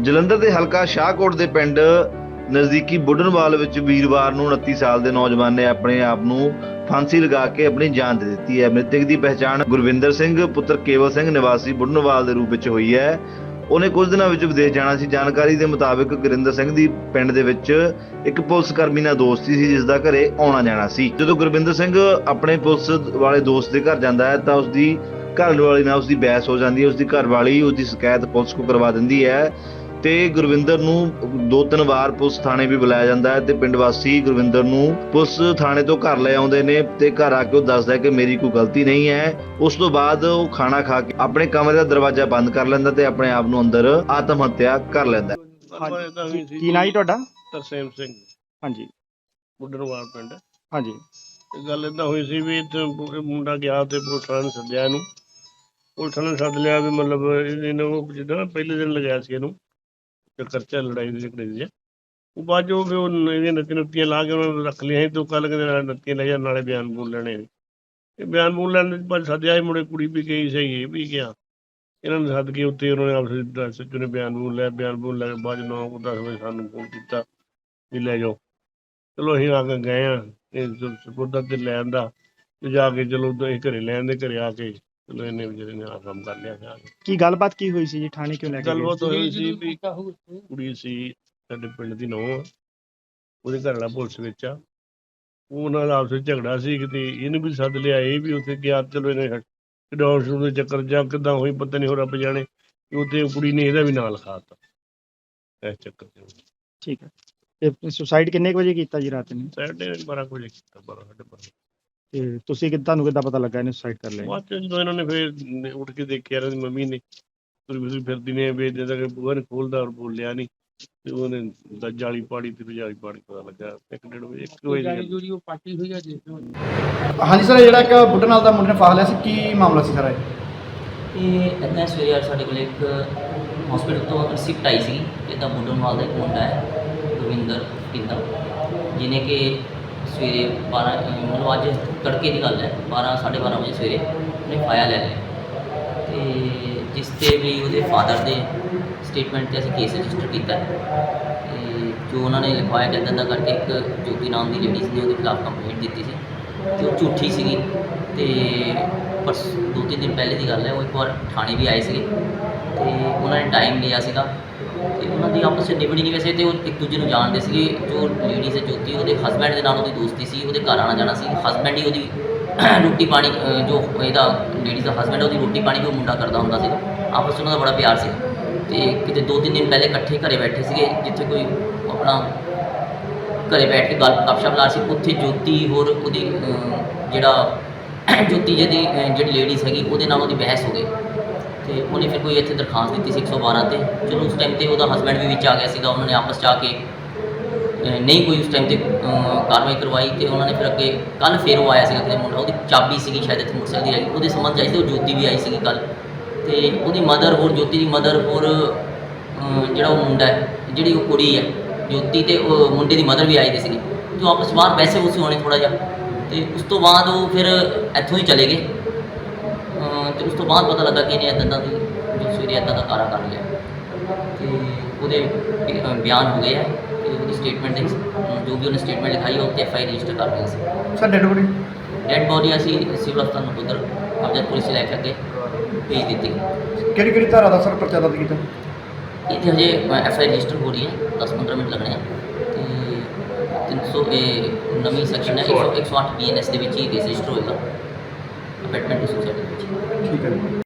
ਜਲੰਧਰ ਦੇ ਹਲਕਾ ਸ਼ਾਹਕੋਟ ਦੇ ਪਿੰਡ ਨਜ਼ਦੀਕੀ ਬੁੱਢਣਵਾਲ ਵਿੱਚ ਵੀਰਵਾਰ ਨੂੰ 29 ਸਾਲ ਦੇ ਨੌਜਵਾਨ ਨੇ ਆਪਣੇ ਆਪ ਨੂੰ ਫਾਂਸੀ ਲਗਾ ਕੇ ਆਪਣੀ ਜਾਨ ਦੇ ਦਿੱਤੀ ਹੈ। ਮ੍ਰਿਤਕ ਦੀ ਪਛਾਣ ਗੁਰਵਿੰਦਰ ਸਿੰਘ, ਪੁੱਤਰ ਕੇਵਲ ਸਿੰਘ ਨਿਵਾਸੀ ਬੁੱਢਣਵਾਲ ਦੇ ਰੂਪ ਵਿੱਚ ਹੋਈ ਹੈ। ਉਹਨੇ ਕੁਝ ਦਿਨਾਂ ਵਿੱਚ ਵਿਦੇਸ਼ ਜਾਣਾ ਸੀ। ਜਾਣਕਾਰੀ ਦੇ ਮੁਤਾਬਕ ਗੁਰਿੰਦਰ ਸਿੰਘ ਦੀ ਪਿੰਡ ਦੇ ਵਿੱਚ ਇੱਕ ਪੁਲਿਸ ਕਰਮੀ ਨਾਲ ਦੋਸਤੀ ਸੀ, ਜਿਸ ਦਾ ਘਰੇ ਆਉਣਾ ਜਾਣਾ ਸੀ। ਜਦੋਂ ਗੁਰਵਿੰਦਰ ਸਿੰਘ ਆਪਣੇ ਪੁਲਿਸ ਵਾਲੇ ਦੋਸਤ ਦੇ ਘਰ ਜਾਂਦਾ ਹੈ, ਤਾਂ ਉਸ ਦੀ ਘਰ ਵਾਲੀ ਨਾਲ ਉਸ ਦੀ ਬਹਿਸ ਹੋ ਜਾਂਦੀ ਹੈ। ਉਸ ਦੀ ਘਰ ਵਾਲੀ ਉਸ ਦੀ ਸ਼ਿਕਾਇਤ ਪੁਲਿਸ ਕੋ ਕਰਵਾ ਦਿੰਦੀ ਹੈ ਤੇ ਗੁਰਵਿੰਦਰ ਨੂੰ ਦੋ ਤਿੰਨ ਵਾਰ ਪੁਲਿਸ ਥਾਣੇ ਵੀ ਬੁਲਾਇਆ ਜਾਂਦਾ ਹੈ ਤੇ ਪਿੰਡ ਵਾਸੀ ਗੁਰਵਿੰਦਰ ਨੂੰ ਪੁਲਿਸ ਥਾਣੇ ਤੋਂ ਘਰ ਲੈ ਆਉਂਦੇ ਨੇ ਤੇ ਘਰ ਆ ਕੇ ਉਹ ਦੱਸਦਾ ਹੈ ਕਿ ਮੇਰੀ ਕੋਈ ਗਲਤੀ ਨਹੀਂ ਹੈ। ਉਸ ਤੋਂ ਬਾਅਦ ਉਹ ਖਾਣਾ ਖਾ ਕੇ ਆਪਣੇ ਕਮਰੇ ਦਾ ਦਰਵਾਜ਼ਾ ਬੰਦ ਕਰ ਲੈਂਦਾ ਤੇ ਆਪਣੇ ਆਪ ਨੂੰ ਅੰਦਰ ਆਤਮ ਹੱਤਿਆ ਕਰ ਲੈਂਦਾ। ਹਾਂਜੀ। ਕੀ ਨਾਂ ਜੀ ਤੁਹਾਡਾ? ਤਰਸੇਮ ਸਿੰਘ। ਹਾਂਜੀ। ਬੁੱਢਨਵਾਲ ਪਿੰਡ। ਹਾਂਜੀ। ਇਹ ਗੱਲ ਏਦਾਂ ਹੋਈ ਸੀ ਵੀ ਇੱਥੇ ਮੁੰਡਾ ਗਿਆ ਤੇ ਪੁਲਿਸ ਵਾਲਿਆਂ ਨੇ ਸੱਦਿਆ ਇਹਨੂੰ। ਪੁਲਿਸ ਨੇ ਸੱਦ ਲਿਆ ਵੀ ਮਤਲਬ ਇਹਨੂੰ ਨਾ ਪਹਿਲੇ ਦਿਨ ਲਗਾਇਆ ਸੀ ਇਹਨੂੰ। ਚੱਕਰ ਲੜਾਈ ਦੇ ਝਗੜੇ ਦੀ ਉਹ ਬਾਅਦ ਜੋ ਵੀ ਉਹ ਇਹਦੀਆਂ ਨੱਤੀ ਨੱਤੀਆਂ ਲਾ ਕੇ ਉਹਨਾਂ ਨੂੰ ਰੱਖ ਲਿਆ ਸੀ ਤੇ ਉਹ ਕੱਲ ਕਹਿੰਦੇ ਨਾਲ ਨੱਤੀਆਂ ਲੈ ਜਾ ਨਾਲੇ ਬਿਆਨ ਬੋਲ ਲੈਣੇ ਇਹ ਬਿਆਨ ਬੋਲ ਲੈਣ ਦੇ ਬਾਅਦ ਸੱਦਿਆ ਸੀ ਮੁੰਡੇ ਕੁੜੀ ਵੀ ਗਈ ਸਹੀ ਇਹ ਵੀ ਗਿਆ ਇਹਨਾਂ ਨੂੰ ਸੱਦ ਕੇ ਉੱਤੇ ਉਹਨਾਂ ਨੇ ਆਪਸ ਵਿੱਚ ਦੱਸ ਨੇ ਬਿਆਨ ਬੋਲ ਲਿਆ, ਬਿਆਨ ਬੋਲ ਲੈ ਕੇ ਬਾਅਦ ਨੌ ਕੁ ਦਸ ਵਜੇ ਸਾਨੂੰ ਫੋਨ ਕੀਤਾ ਵੀ ਲੈ ਜਾਓ। ਚਲੋ ਅਸੀਂ ਆ ਕੇ ਗਏ ਆ ਤੇ ਸਪੁਰਦਾ ਤੇ ਲੈਣ ਦਾ, ਤੇ ਜਾ ਕੇ ਚਲੋ ਉਦੋਂ ਅਸੀਂ ਘਰੇ ਲੈਣ ਦੇ ਘਰੇ ਆ ਕੇ ਚਲੋ ਇਹਨੇ ਵਿਚਾਰੇ ਨੇ ਆ ਕੰਮ ਕਰ ਲਿਆ ਜਾ ਕੇ ਗੱਲਬਾਤ ਕੀ ਹੋਈ ਸੀ ਜੀ? ਥਾਣੇ ਕਿਉਂ ਲੈ ਕੇ ਗਏ ਗੱਲਬਾਤ ਹੋਈ ਸੀ ਵੀ ਕੁੜੀ ਸੀ ਸਾਡੇ ਪਿੰਡ ਦੀ ਨੌਂ ਉਹਦੇ ਘਰ ਵਾਲਾ ਪੁਲਿਸ ਵਿੱਚ ਆ। ਉਹ ਨਾਲ ਆਪਸ ਵਿੱਚ ਝਗੜਾ ਸੀ ਕਿਤੇ ਇਹਨੂੰ ਵੀ ਸੱਦ ਲਿਆ ਇਹ ਵੀ ਉੱਥੇ ਗਿਆ ਚਲੋ ਇਹਨੇ ਡਾਉਨ ਸ਼ੂਟ ਦੇ ਚੱਕਰ ਜਾਂ ਕਿਦਾਂ ਹੋਈ ਪਤਾ ਨਹੀਂ ਹੋ ਰੱਬ ਜਾਣੇ। ਤੇ ਉੱਥੇ ਉਹ ਕੁੜੀ ਨੇ ਇਹਦਾ ਵੀ ਨਾਂ ਲਿਖਾਤਾ ਇਸ ਚੱਕਰ ਚ ਠੀਕ ਹੈ। ਤੇ ਸੁਸਾਈਡ ਕਿੰਨੇ ਕੁ ਵਜੇ ਕੀਤਾ ਜੀ ਰਾਤ ਨੇ? ਸੈਟਰਡੇ 12 ਵਜੇ ਕੀਤਾ 12 ਸਾਢੇ ਬਾਰਾਂ। ਤੇ ਤੁਸੀਂ ਕਿ ਤੁਹਾਨੂੰ ਕਿੱਦਾਂ ਪਤਾ ਲੱਗਾ ਇਹਨੇ ਸੁਸਾਈਡ ਕਰ ਲਿਆ ਬਾਅਦ ਚ ਜਦੋਂ ਇਹਨਾਂ ਨੇ ਫੇਰ ਉੱਠ ਕੇ ਦੇਖਿਆ ਇਹਨਾਂ ਦੀ ਮੰਮੀ ਨੇ ਤੁਰੀ ਫਿਰਦੀ ਫਿਰਦੀ ਨੇ ਵੀ ਜਦੋਂ ਕਿ ਬੂਹਾ ਨੇ ਖੋਲਦਾ ਔਰ ਬੋਲਿਆ ਨਹੀਂ ਤੇ ਉਹਨੇ ਦਾ ਜਾਲੀ ਪਾੜੀ ਤੇ ਜਾਲੀ ਪਾੜੀ ਪਤਾ ਲੱਗਾ ਇੱਕ ਡੇਢ ਵਜੇ ਇੱਕ ਵਜੇ ਦੀ ਗੱਲ। ਹਾਂਜੀ ਸਰ ਜਿਹੜਾ ਇੱਕ ਬੁੱਢੇ ਨਾਲ ਦਾ ਮੁੰਡੇ ਨੇ ਫਾਹ ਲਿਆ ਸੀ ਕੀ ਮਾਮਲਾ ਸੀ ਸਾਰਾ ਇਹ? ਇਹ ਇੱਦਾਂ ਸਵੇਰੇ ਸਾਡੇ ਕੋਲ ਇੱਕ ਹਸਪੀਟਲ ਤੋਂ ਰਿਸਿਪਟ ਆਈ ਸੀ ਜਿੱਦਾਂ ਬੁੱਢਨਵਾਲ ਦਾ ਇੱਕ ਮੁੰਡਾ ਹੈ ਰਵਿੰਦਰ ਪਿੰਦਾ ਜਿਹਨੇ ਕਿ ਸਵੇਰੇ 12 ਮਤਲਬ ਅੱਜ ਤੜਕੇ ਦੀ ਗੱਲ ਹੈ 12 12:30 ਵਜੇ ਸਵੇਰੇ ਉਹਨੇ ਫਾਇਆ ਲੈ ਲਿਆ। ਤੇ ਜਿਸ ਤੇ ਵੀ ਉਹਦੇ ਫਾਦਰ ਦੇ ਸਟੇਟਮੈਂਟ ਤੇ ਅਸੀਂ ਕੇਸ ਰਜਿਸਟਰ ਕੀਤਾ। ਹੈ। ਤੇ ਜੋ ਉਹਨਾਂ ਨੇ ਲਿਖਵਾਇਆ ਕਹਿੰਦਾ ਦਾ ਕਰਕੇ ਇੱਕ ਜੋਤੀ ਨਾਮ ਦੀ ਲੇਡੀ ਨੇ ਉਹਦੇ ਖਿਲਾਫ ਕੰਪਲੇਂਟ ਦਿੱਤੀ ਸੀ। ਤੇ ਉਹ ਝੂਠੀ ਸੀਗੀ। ਤੇ ਪਰਸ, ਦੋ ਤਿੰਨ ਦਿਨ ਪਹਿਲੇ ਦੀ ਗੱਲ ਹੈ, ਉਹ ਇੱਕ ਵਾਰ ਥਾਣੇ ਵੀ ਆਏ ਸੀਗੇ। ਤੇ ਉਹਨਾਂ ਨੇ ਟਾਈਮ ਲਿਆ ਸੀਗਾ। ਤੇ ਉਹਨਾਂ ਦੀ ਆਪਸ ਵਿੱਚ ਨਿਬੜੀ ਨਹੀਂ ਵੈਸੇ ਤੇ ਉਹ ਇੱਕ ਦੂਜੇ ਨੂੰ ਜਾਣਦੇ ਸੀਗੇ, ਜੋ ਲੇਡੀਜ਼ ਹੈ ਜੋਤੀ, ਉਹਦੇ ਹਸਬੈਂਡ ਦੇ ਨਾਲ ਉਹਦੀ ਦੋਸਤੀ ਸੀ, ਉਹਦੇ ਘਰ ਆਣਾ ਜਾਣਾ ਸੀ ਹਸਬੈਂਡ ਹੀ ਉਹਦੀ ਰੋਟੀ ਪਾਣੀ ਜੋ ਇਹਦਾ ਲੇਡੀਜ਼ ਦਾ ਹਸਬੈਂਡ ਉਹਦੀ ਰੋਟੀ ਪਾਣੀ ਵੀ ਉਹ ਮੁੰਡਾ ਕਰਦਾ ਹੁੰਦਾ ਸੀਗਾ। ਆਪਸ 'ਚ ਉਹਨਾਂ ਦਾ ਬੜਾ ਪਿਆਰ ਸੀ। ਤੇ ਕਿਤੇ ਦੋ ਤਿੰਨ ਦਿਨ ਪਹਿਲੇ ਇਕੱਠੇ ਘਰੇ ਬੈਠੇ ਸੀਗੇ, ਜਿੱਥੇ ਕੋਈ ਆਪਣਾ ਘਰੇ ਬੈਠ ਕੇ ਗੱਲ, ਗੱਪਸ਼ਪ ਲਾ ਸੀ, ਉੱਥੇ ਜੋਤੀ ਹੋਰ ਉਹਦੀ ਜਿਹੜਾ ਜੋਤੀ ਜਿਹਦੀ ਜਿਹੜੀ ਲੇਡੀਜ਼ ਹੈਗੀ, ਉਹਦੇ ਨਾਲ ਉਹਦੀ ਬਹਿਸ ਹੋ ਗਈ। ਤੇ ਉਹਨੇ ਫਿਰ ਕੋਈ ਇੱਥੇ ਦਰਖਾਸਤ ਦਿੱਤੀ ਸੀ 112 ਤੇ। ਚਲੋ ਉਸ ਟਾਈਮ ਤੇ ਉਹਦਾ ਹਸਬੈਂਡ ਵੀ ਵਿੱਚ ਆ ਗਿਆ ਸੀਗਾ, ਉਹਨਾਂ ਨੇ ਆਪਸ 'ਚ ਆ ਕੇ ਨਹੀਂ ਕੋਈ ਉਸ ਟਾਈਮ ਤੇ ਕਾਰਵਾਈ ਕਰਵਾਈ ਤੇ ਉਹਨਾਂ ਨੇ ਫਿਰ ਅੱਗੇ ਕੱਲ ਫੇਰ ਉਹ ਆਇਆ ਸੀਗਾ ਕਿਤੇ ਮੁੰਡਾ, ਉਹਦੀ ਚਾਬੀ ਸੀਗੀ ਸ਼ਾਇਦ ਇੱਥੇ ਮੋਟਰਸਾਈਕਲ ਦੀ ਹੈਗੀ ਉਹਦੇ ਸੰਬੰਧ 'ਚ ਸੀ, ਉਹ ਜੋਤੀ ਵੀ ਆਈ ਸੀਗੀ ਕੱਲ ਤੇ ਉਹਦੀ ਮਦਰ ਹੋਰ, ਜੋਤੀ ਦੀ ਮਦਰ ਹੋਰ ਜਿਹੜਾ ਉਹ ਮੁੰਡਾ ਹੈ, ਜਿਹੜੀ ਉਹ ਕੁੜੀ ਹੈ, ਜੋਤੀ ਤੇ ਉਹ ਮੁੰਡੇ ਦੀ ਮਦਰ ਵੀ ਆਈ ਦੀ ਸੀਗੀ। ਜੋ ਆਪਸ 'ਚ ਬਾਹਰ ਵੈਸੇ ਉਸੇ ਹੋਣੇ ਥੋੜਾ ਜਿਹਾ। ਤੇ ਉਸ ਤੋਂ ਬਾਅਦ ਉਹ ਫਿਰ ਇੱਥੋਂ ਹੀ ਚਲੇ ਗਏ। ਤੇ ਉਸ ਤੋਂ ਬਾਅਦ ਪਤਾ ਲੱਗਾ ਕਿ ਇਹਨੇ ਇੱਦਾਂ ਦਾ ਜੋ ਸਵੇਰੇ ਇੱਦਾਂ ਦਾ ਕਾਰਾ ਕਰ ਲਿਆ। ਤੇ ਉਹਦੇ ਬਿਆਨ ਹੋ ਗਏ ਹੈ ਤੇ ਉਹਦੀ ਸਟੇਟਮੈਂਟ ਦੇ ਜੋ ਵੀ ਉਹਨੇ ਸਟੇਟਮੈਂਟ ਲਿਖਾਈ ਉਹ ਤੇ ਐਫ ਆਈ ਰਜਿਸਟਰ ਕਰ ਲਈ ਸੀ। Sir dead body dead body ਅਸੀਂ ਸਿਵਲ ਹਸਪਤਾਲ ਨਕੋਦਰ ਕਬਜ਼ਾ ਪੁਲਿਸ 'ਚ ਲੈ ਕੇ ਅੱਗੇ ਭੇਜ ਦਿੱਤੀ। ਕਿਹੜੀ ਕਿਹੜੀ ਧਾਰਾ ਦਾ ਸਰ ਪਰਚਾ ਦਰਜ ਕੀਤਾ? ਇਹ ਤੇ ਹਜੇ ਐਫ ਆਈ ਰਜਿਸਟਰ ਹੋ ਰਹੀ ਹੈ 10-15 ਮਿੰਟ ਲੱਗਣੇ ਆ। ਤੇ 300 ਇਹ ਨਵੀਂ ਸੈਕਸ਼ਨ ਹੈ 100 108 ਬੀਐਨਐਸ ਦੇ ਵਿੱਚ ਹੀ ਰਜਿਸਟਰ ਹੋਏਗਾ। ਅਪੈਟਮੈਂਟ ਟੂ ਸੁਸਾਇਟੀ ਠੀਕ ਹੈ।